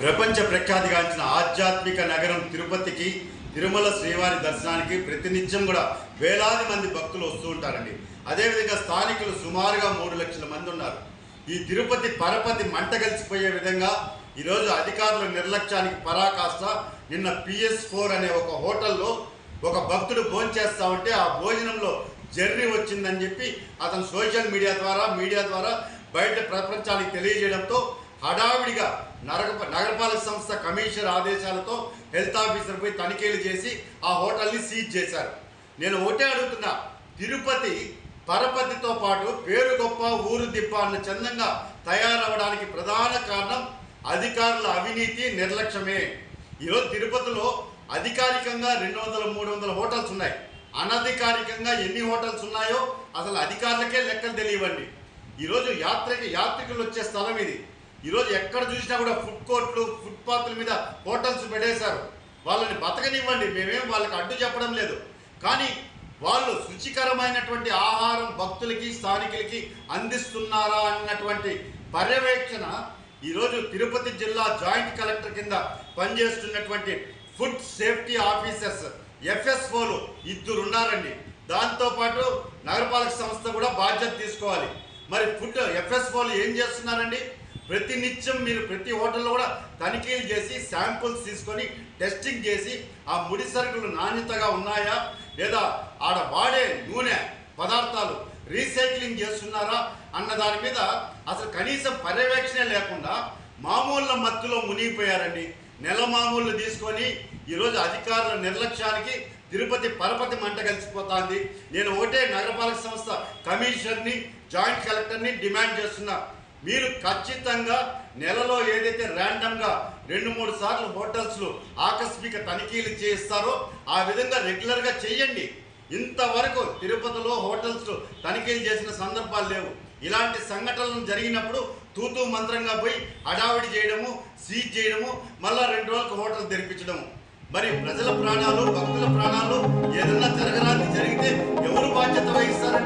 ప్రపంచ ప్రఖ్యాతిగాంచిన ఆధ్యాత్మిక నగరం తిరుపతికి తిరుమల శ్రీవారి దర్శనానికి ప్రతినిత్యం కూడా వేలాది మంది భక్తులు వస్తూ ఉంటారండి. అదేవిధంగా స్థానికులు సుమారుగా మూడు లక్షల మంది ఉన్నారు. ఈ తిరుపతి పరపతి మంట కలిసిపోయే విధంగా ఈరోజు అధికారుల నిర్లక్ష్యానికి పరాకాష్ట నిన్న పిఎస్ ఫోర్ అనే ఒక హోటల్లో ఒక భక్తుడు భోంచేస్తా ఉంటే ఆ భోజనంలో జర్నీ వచ్చిందని చెప్పి అతను సోషల్ మీడియా ద్వారా మీడియా ద్వారా బయట ప్రపంచానికి తెలియజేయడంతో హడావిడిగా నగర నగరపాలక సంస్థ కమిషనర్ ఆదేశాలతో హెల్త్ ఆఫీసర్పై పోయి తనిఖీలు చేసి ఆ హోటల్ని సీజ్ చేశారు. నేను ఒకటే అడుగుతున్నా తిరుపతి పరపతితో పాటు పేరు గొప్ప ఊరు దిప్ప అన్న చందంగా తయారవడానికి ప్రధాన కారణం అధికారుల అవినీతి నిర్లక్ష్యమే. ఈరోజు తిరుపతిలో అధికారికంగా రెండు వందల మూడు వందల హోటల్స్ ఉన్నాయి. అనధికారికంగా ఎన్ని హోటల్స్ ఉన్నాయో అసలు అధికారులకే లెక్కలు తెలియవండి. ఈరోజు యాత్రకి యాత్రికులు వచ్చే స్థలం ఇది. ఈరోజు ఎక్కడ చూసినా కూడా ఫుడ్ కోర్ట్లు ఫుట్పాత్ల మీద హోటల్స్ పెట్టేశారు. వాళ్ళని బతకనివ్వండి. మేమేం వాళ్ళకి అడ్డు చెప్పడం లేదు. కానీ వాళ్ళు శుచికరమైనటువంటి ఆహారం భక్తులకి స్థానికులకి అందిస్తున్నారా అన్నటువంటి పర్యవేక్షణ ఈరోజు తిరుపతి జిల్లా జాయింట్ కలెక్టర్ కింద పనిచేస్తున్నటువంటి ఫుడ్ సేఫ్టీ ఆఫీసర్స్ ఎఫ్ఎస్ఓలు ఇద్దరు ఉన్నారండి. దాంతోపాటు నగరపాలక సంస్థ కూడా బాధ్యత తీసుకోవాలి. మరి ఫుడ్ ఎఫ్ఎస్ఓలు ఏం చేస్తున్నారండి? ప్రతి నిత్యం మీరు ప్రతి హోటల్లో కూడా తనిఖీలు చేసి శాంపుల్స్ తీసుకొని టెస్టింగ్ చేసి ఆ ముడి సరుకులు నాణ్యతగా ఉన్నాయా? లేదా ఆడ వాడే నూనె పదార్థాలు రీసైక్లింగ్ చేస్తున్నారా? అన్న దాని మీద అసలు కనీసం పర్యవేక్షణ లేకుండా మామూళ్ళ మత్తులో మునిగిపోయారండి. నెల మామూళ్ళు తీసుకొని ఈరోజు అధికారుల నిర్లక్ష్యానికి తిరుపతి పరపతి మంట కలిసిపోతుంది. నేను ఒకటే నగరపాలక సంస్థ కమిషనర్ని జాయింట్ కలెక్టర్ని డిమాండ్ చేస్తున్నా. మీరు ఖచ్చితంగా నెలలో ఏదైతే ర్యాండమ్గా రెండు మూడు సార్లు హోటల్స్లో ఆకస్మిక తనిఖీలు చేస్తారో ఆ విధంగా రెగ్యులర్గా చేయండి ఇంతవరకు తిరుపతిలో హోటల్స్లో తనిఖీలు చేసిన సందర్భాలు లేవు. ఇలాంటి సంఘటనలు జరిగినప్పుడు తూతూ మంత్రంగా పోయి హడావిడి చేయడము సీజ్ చేయడము మళ్ళా రెండు రోజులకు హోటల్ తెరిపించడము. మరి ప్రజల ప్రాణాలు భక్తుల ప్రాణాలు ఏదన్నా జరగరాని జరిగితే ఎవరు బాధ్యత వహిస్తారు